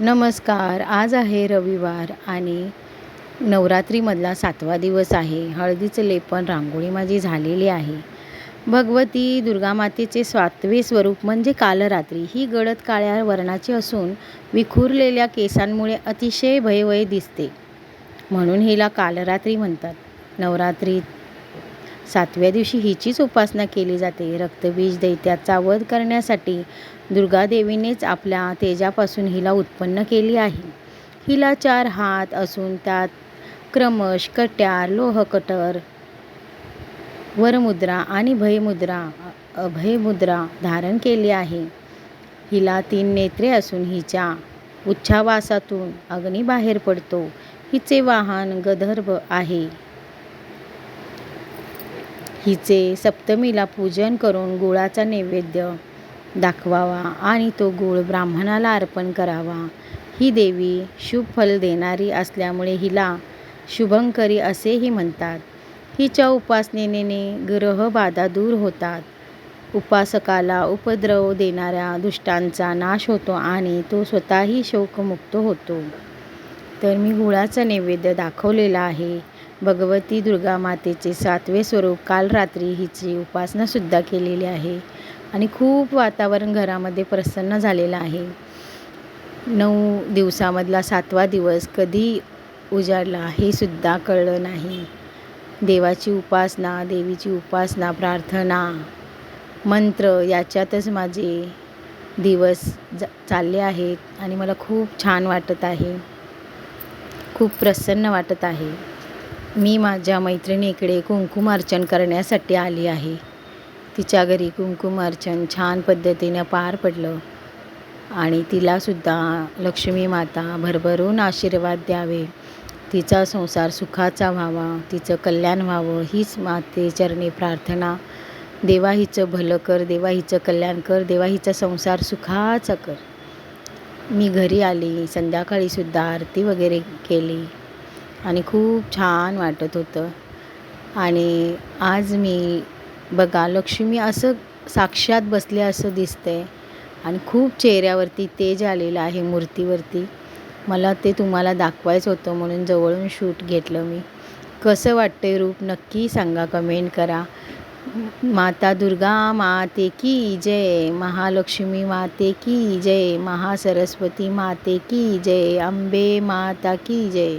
नमस्कार आज आहे रविवार आणि नवरात्रीमधला सातवा दिवस आहे. हळदीचं लेपन रांगोळी माझी झालेली आहे. भगवती दुर्गामातेचे सातवे स्वरूप म्हणजे कालरात्री. ही गडद काळ्या वर्णाची असून विखुरलेल्या केसांमुळे अतिशय भयवय दिसते. म्हणून हिला कालरात्री म्हणतात. नवरात्रीत सातव्या दिवशी हिचीच उपासना केली जाते. रक्तबीज दैत्याचा वध करण्यासाठी दुर्गादेवीनेच आपल्या तेजापासून हिला उत्पन्न केली आहे. हिला चार हात असून त्यात क्रमश कट्यार लोहकटर वरमुद्रा आणि भयमुद्रा अभयमुद्रा धारण केली आहे. हिला तीन नेत्रे असून हिच्या उच्छावासातून अग्नी बाहेर पडतो. हिचे वाहन गदर्भ आहे. हिचे सप्तमीला पूजन करून गुळाचा नैवेद्य दाखवावा आणि तो गूळ ब्राह्मणाला अर्पण करावा. ही देवी शुभ फल देणारी असल्यामुळे हिला शुभंकरी असेही म्हणतात. हिच्या उपासनेने ग्रहबाधा दूर होतात. उपासकाला उपद्रव देणाऱ्या दुष्टांचा नाश होतो आणि तो स्वतःही शोकमुक्त होतो. तर मी गुळाचा नैवेद्य दाखवलेला आहे. भगवती दुर्गा मातेचे सातवे स्वरूप काल रात्री हिची उपासनासुद्धा केलेली आहे आणि खूप वातावरण घरामध्ये प्रसन्न झालेलं आहे. नऊ दिवसामधला सातवा दिवस कधी उजाडला हे सुद्धा कळलं नाही. देवाची उपासना देवीची उपासना प्रार्थना मंत्र याच्यातच माझे दिवस जा चालले आहेत आणि मला खूप छान वाटत आहे. खूप प्रसन्न वाटत आहे. मी माझ्या मैत्रिणीकडे कुंकुमार्चन करण्यासाठी आली आहे. तिच्या घरी कुंकुमार्चन छान पद्धतीनं पार पडलं आणि तिलासुद्धा लक्ष्मी माता भरभरून आशीर्वाद द्यावे. तिचा संसार सुखाचा व्हावा तिचं कल्याण व्हावं हीच मातेचरणी प्रार्थना. देवा हिचं भलं कर देवा हिचं कल्याण कर देवा हिचा संसार सुखाचा कर. मी घरी आली संध्याकाळीसुद्धा आरती वगैरे केली. आणि खूप छान वाटत होतं. आणि आज मी बघा लक्ष्मी असं साक्षात बसले असं दिसतंय आणि खूप चेहऱ्यावरती तेज आलेलं आहे मूर्तीवरती. मला ते तुम्हाला दाखवायचं होतं म्हणून जवळून शूट घेतलं मी. कसं वाटतंय रूप नक्की सांगा कमेंट करा. माता दुर्गा माते की जय महालक्ष्मी माते की जय महासरस्वती माते की जय अंबे माता की जय.